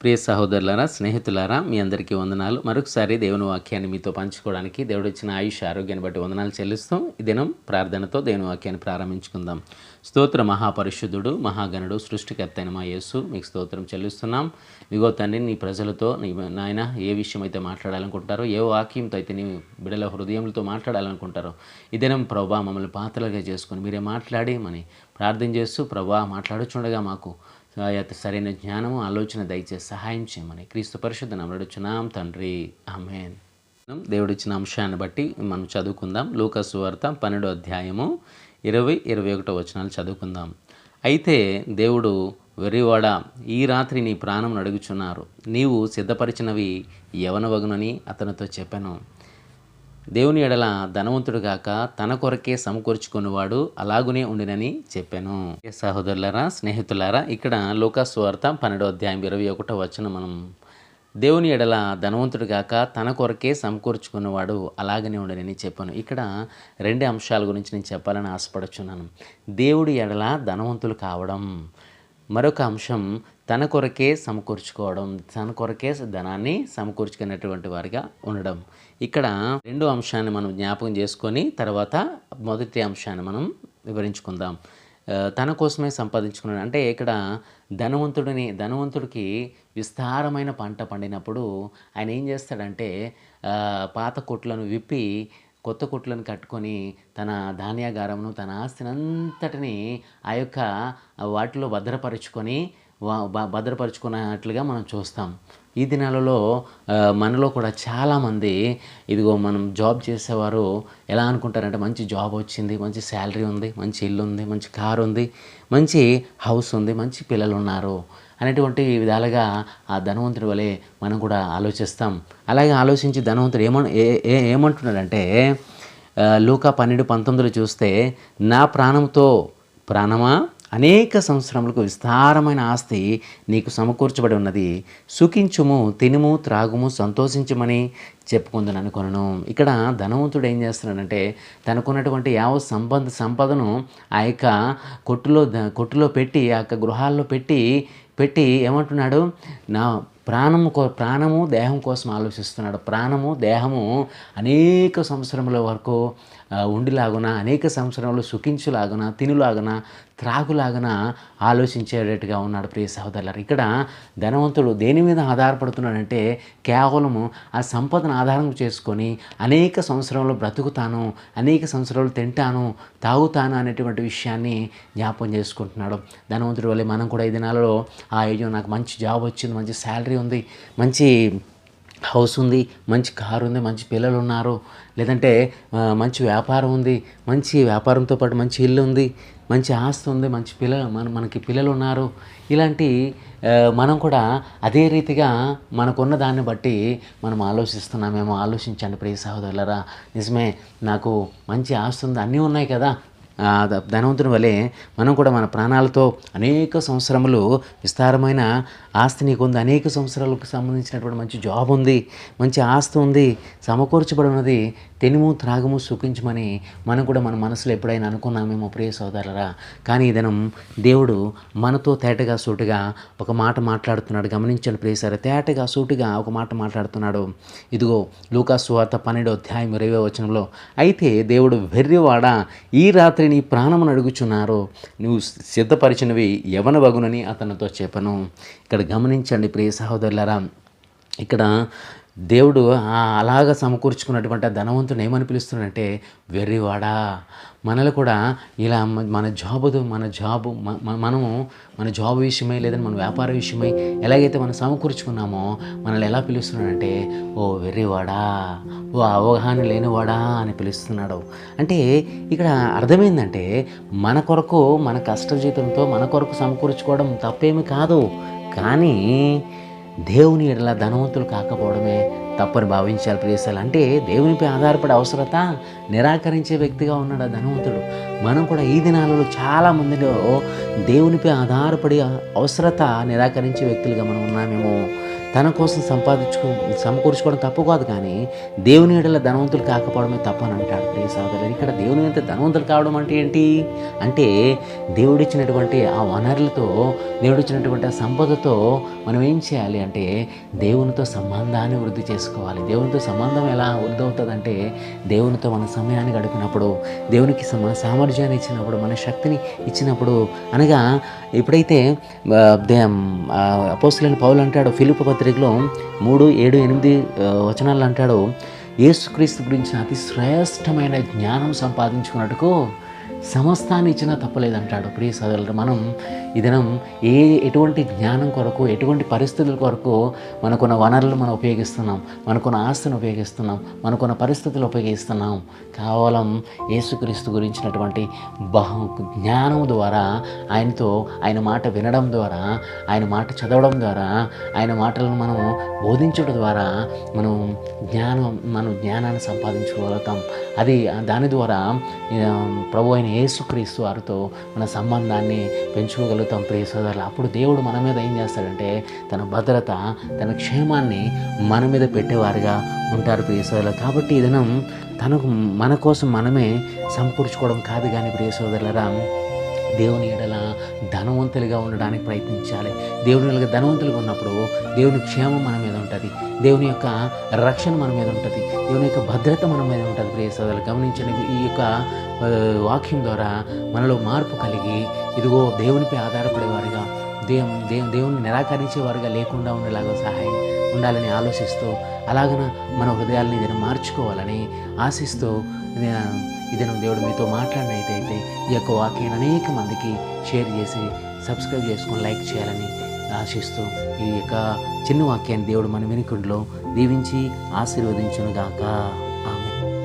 ప్రియ సహోదరులారా స్నేహితులారా మీ అందరికీ వందనాలు. మరొకసారి దేవుని వాక్యాన్ని మీతో పంచుకోవడానికి దేవుడు ఇచ్చిన ఆయుష్ ఆరోగ్యాన్ని బట్టి వందనాలు చెల్లిస్తూ ఈ దినం ప్రార్థనతో దేవుని వాక్యాన్ని ప్రారంభించుకుందాం. స్తోత్ర మహాపరిశుద్ధుడు మహాగణుడు సృష్టికర్త అయిన మా యేసు మీకు స్తోత్రం చెల్లిస్తున్నాం. ఇగో తండ్రి నీ ప్రజలతో నీ నాయన ఏ విషయం అయితే మాట్లాడాలనుకుంటారో ఏ వాక్యంతో అయితే నీ బిడల హృదయంతో మాట్లాడాలనుకుంటారో ఈ దినం ప్రభా మమ్మల్ని పాత్రలుగా చేసుకొని మీరే మాట్లాడి మని ప్రార్థన చేస్తూ ప్రభా మాట్లాడుచుండగా మాకు సరైన జ్ఞానము ఆలోచన దయచేసి సహాయం చేయమని క్రీస్తు పరిషత్ నమ్మడుచున్నాం తండ్రి ఆమెన్. దేవుడిచ్చిన అంశాన్ని బట్టి మనం చదువుకుందాం. లూకసు వార్త పన్నెండో అధ్యాయము ఇరవై ఇరవై ఒకటో వచనాలు చదువుకుందాం. అయితే దేవుడు వెర్రివాడ ఈ రాత్రి నీ ప్రాణం అడుగుచున్నారు. నీవు సిద్ధపరిచినవి యవనవగునని అతనితో చెప్పాను. దేవుని ఎడల ధనవంతుడు గాక తన కొరకే సమకూర్చుకునేవాడు అలాగునే ఉండినని చెప్పాను. ఏ సహోదరులారా స్నేహితులారా ఇక్కడ లోకాస్వార్త పన్నెండో అధ్యాయం ఇరవై ఒకటో వచ్చిన మనం దేవుని ఎడల ధనవంతుడు గాక తన కొరకే సమకూర్చుకున్నవాడు అలాగనే ఉండనని చెప్పాను. ఇక్కడ రెండు అంశాల గురించి నేను చెప్పాలని ఆశపడుచున్నాను. దేవుడి ఎడల ధనవంతులు కావడం మరొక అంశం తన కొరకే సమకూర్చుకోవడం తన కొరకే ధనాన్ని సమకూర్చుకునేటువంటి వారిగా ఉండడం. ఇక్కడ రెండు అంశాన్ని మనం జ్ఞాపకం చేసుకొని తర్వాత మొదటి అంశాన్ని మనం వివరించుకుందాం. తన కోసమే సంపాదించుకున్నాడు. అంటే ఇక్కడ ధనవంతుడిని ధనవంతుడికి విస్తారమైన పంట పండినప్పుడు ఆయన ఏం చేస్తాడంటే పాత కొట్లను విప్పి కొత్త కొట్లను కట్టుకొని తన ధాన్యాగారంను తన ఆస్తిని అంతటిని ఆ యొక్క వాటిలో భద్రపరుచుకొని వా- భద్రపరుచుకున్నట్లుగా మనం చూస్తాం. ఈ దినాలలో మనలో కూడా చాలామంది ఇదిగో మనం జాబ్ చేసేవారు ఎలా అనుకుంటారంటే మంచి జాబ్ వచ్చింది మంచి శాలరీ ఉంది మంచి ఇల్లు ఉంది మంచి కారు ఉంది మంచి హౌస్ ఉంది మంచి పిల్లలు ఉన్నారు అనేటువంటి విధాలుగా ఆ ధనవంతుడి వలె మనం కూడా ఆలోచిస్తాం. అలాగే ఆలోచించి ధనవంతుడు ఏమన్ ఏ- ఏ- ఏమంటున్నాడంటే లూకా పన్నెండు పంతొమ్మిదిలో చూస్తే నా ప్రాణంతో ప్రాణమా? అనేక సంవత్సరములకు విస్తారమైన ఆస్తి నీకు సమకూర్చబడి ఉన్నది. సుఖించుము తినుము త్రాగుము సంతోషించమని చెప్పుకుందని అనుకున్నాను ఇక్కడ ధనవంతుడు ఏం చేస్తున్నాడంటే తనకున్నటువంటి యావ సంపద సంపదను ఆ యొక్క కొట్టులో కొట్టులో పెట్టి ఆ యొక్క గృహాల్లో పెట్టి పెట్టి ఏమంటున్నాడు? నా ప్రాణము కో ప్రాణము దేహం కోసం ఆలోచిస్తున్నాడు. ప్రాణము దేహము అనేక సంవత్సరముల వరకు ఉండిలాగున అనేక సంవత్సరంలో సుఖించులాగున తినులాగున త్రాగులాగున ఆలోచించేటట్టుగా ఉన్నాడు ప్రియ సహోదరులారు. ఇక్కడ ధనవంతుడు దేని మీద ఆధారపడుతున్నాడంటే కేవలము ఆ సంపదను ఆధారం చేసుకొని అనేక సంవత్సరంలో బ్రతుకుతాను అనేక సంవత్సరాలు తింటాను తాగుతాను అనేటువంటి విషయాన్ని జ్ఞాపం చేసుకుంటున్నాడు. ధనవంతుడి వల్ల మనం కూడా ఈ దినాలలో ఆ అయ్యో నాకు మంచి జాబ్ వచ్చింది మంచి శాలరీ ఉంది మంచి హౌస్ ఉంది మంచి కారు ఉంది మంచి పిల్లలు ఉన్నారు లేదంటే మంచి వ్యాపారం ఉంది మంచి వ్యాపారంతో పాటు మంచి ఇల్లు ఉంది మంచి ఆస్తి ఉంది మంచి పిల్లలు మన మనకి పిల్లలు ఉన్నారు. ఇలాంటి మనం కూడా అదే రీతిగా మనకున్న దాన్ని బట్టి మనం ఆలోచిస్తున్నామేమో ఆలోచించండి ప్రియ సహోదరులరా. నిజమే నాకు మంచి ఆస్తి ఉంది అన్నీ ఉన్నాయి కదా. ధనవంతుని వలె మనం కూడా మన ప్రాణాలతో అనేక సంవత్సరములు విస్తారమైన ఆస్తి నీకు ఉంది అనేక సంవత్సరాలకు సంబంధించినటువంటి మంచి జాబ్ ఉంది మంచి ఆస్తి ఉంది సమకూర్చబడి ఉన్నది తెనుము త్రాగము సుఖించమని మనం కూడా మన మనసులో ఎప్పుడైనా అనుకున్నామేమో ప్రియ సోదరులరా. కానీ ఈ దినం దేవుడు మనతో తేటగా సూటుగా ఒక మాట మాట్లాడుతున్నాడు. గమనించండి ప్రియ సరే తేటగా సూటుగా ఒక మాట మాట్లాడుతున్నాడు. ఇదిగో లూకాసు వార్త పన్నెండో అధ్యాయం ఇరవై వచనంలో అయితే దేవుడు వెర్రివాడ ఈ రాత్రి నీ ప్రాణమును అడుగుచున్నారు. నువ్వు సిద్ధపరిచినవి యవన వగునని అతనితో చెప్పను. ఇక్కడ గమనించండి ప్రియ సహోదరులరా ఇక్కడ దేవుడు అలాగ సమకూర్చుకున్నటువంటి ఆ ధనవంతుని ఏమని పిలుస్తున్నాడంటే వెర్రివాడా మనలు కూడా ఇలా మన జాబు మన జాబు మనము మన జాబ్ విషయమై లేదని మన వ్యాపార విషయమై ఎలాగైతే మనం సమకూర్చుకున్నామో మనల్ని ఎలా పిలుస్తున్నాడంటే ఓ వెర్రివాడా ఓ అవగాహన లేనివాడా అని పిలుస్తున్నాడు. అంటే ఇక్కడ అర్థమైందంటే మన కొరకు మన కష్ట జీతంతో మన కొరకు సమకూర్చుకోవడం తప్పేమి కాదు. కానీ దేవుని ఎడల ధనవంతులు కాకపోవడమే తప్పని భావించాలి ప్రియసాలు అంటే దేవునిపై ఆధారపడే అవసరత నిరాకరించే వ్యక్తిగా ఉన్నాడు ఆ ధనవంతుడు. మనం కూడా ఈ దినాలలో చాలా మందిలో దేవునిపై ఆధారపడి అవసరత నిరాకరించే వ్యక్తులుగా మనం ఉన్నామేమో. తన కోసం సంపాదించుకో సమకూర్చుకోవడం తప్పు కాదు కానీ దేవుని ఎడల ధనవంతులు కాకపోవడమే తప్పు అని అంటాడు. ప్రియ సహోదరులు ఇక్కడ దేవుని ఎంత ధనవంతులు కావడం అంటే ఏంటి? అంటే దేవుడిచ్చినటువంటి ఆ వనరులతో దేవుడిచ్చినటువంటి ఆ సంపదతో మనం ఏం చేయాలి అంటే దేవునితో సంబంధాన్ని వృద్ధి చేసుకోవాలి. దేవునితో సంబంధం ఎలా వృద్ధి అవుతుందంటే దేవునితో మన సమయాన్ని గడిపినప్పుడు దేవునికి మన సామర్థ్యాన్ని ఇచ్చినప్పుడు మన శక్తిని ఇచ్చినప్పుడు అనగా ఎప్పుడైతే అపోసులైన దే- పౌలు అంటాడు ఫిలిప్ పత్రికలో మూడు ఏడు ఎనిమిది వచనాలు అంటాడు యేసుక్రీస్తు గురించి అతి శ్రేష్టమైన జ్ఞానం సంపాదించుకున్నట్టుకు సమస్తాన్ని ఇచ్చినా తప్పలేదంటాడు. ప్రియ సోదరులు మనం ఈ దినం ఏ ఎటువంటి జ్ఞానం కొరకు ఎటువంటి పరిస్థితుల కొరకు మనకున్న వనరులు మనం ఉపయోగిస్తున్నాం మనకున్న ఆస్తిని ఉపయోగిస్తున్నాం మనకున్న పరిస్థితులు ఉపయోగిస్తున్నాం? కేవలం యేసుక్రీస్తు గురించినటువంటి బహు జ్ఞానం ద్వారా ఆయనతో ఆయన మాట వినడం ద్వారా ఆయన మాట చదవడం ద్వారా ఆయన మాటలను మనం బోధించడం ద్వారా మనం జ్ఞానం మనం జ్ఞానాన్ని సంపాదించుకోగలుగుతాం. అది దాని ద్వారా ప్రభు అయిన యేసుక్రీస్తు వారితో మన సంబంధాన్ని పెంచుకోగలుగుతాం ప్రియ సోదరులు అప్పుడు దేవుడు మన మీద ఏం చేస్తాడంటే తన భద్రత తన క్షేమాన్ని మన మీద పెట్టేవారుగా ఉంటారు ప్రియ సోదరులు కాబట్టి ఈ దినం తనకు మన కోసం మనమే సమకూర్చుకోవడం కాదు కానీ ప్రియ సోదరులరా దేవుని ఎడల ధనవంతులుగా ఉండడానికి ప్రయత్నించాలి. దేవుని ఎడల ధనవంతులుగా ఉన్నప్పుడు దేవుని క్షేమం మన మీద ఉంటుంది. దేవుని యొక్క రక్షణ మన మీద ఉంటుంది. దేవుని యొక్క భద్రత మన మీద ఉంటుంది. ప్రియ సోదరులు గమనించండి ఈ యొక్క వాక్యం ద్వారా మనలో మార్పు కలిగి ఇదిగో దేవునిపై ఆధారపడేవారుగా దేవు దేవు దేవుని నిరాకరించేవారుగా లేకుండా ఉండేలాగా సహాయం ఉండాలని ఆలోచిస్తూ అలాగన మన హృదయాల్ని ఇది మార్చుకోవాలని ఆశిస్తూ ఆ, ఇదేను దేవుడు మీతో మాట్లాడినైతే ఈ యొక్క వాక్యాన్ని అనేక మందికి షేర్ చేసి సబ్స్క్రైబ్ చేసుకొని లైక్ చేయాలని ఆశిస్తూ ఈ యొక్క చిన్న వాక్యాన్ని దేవుడు మన వెనుకుండలో దీవించి ఆశీర్వదించునుగాక.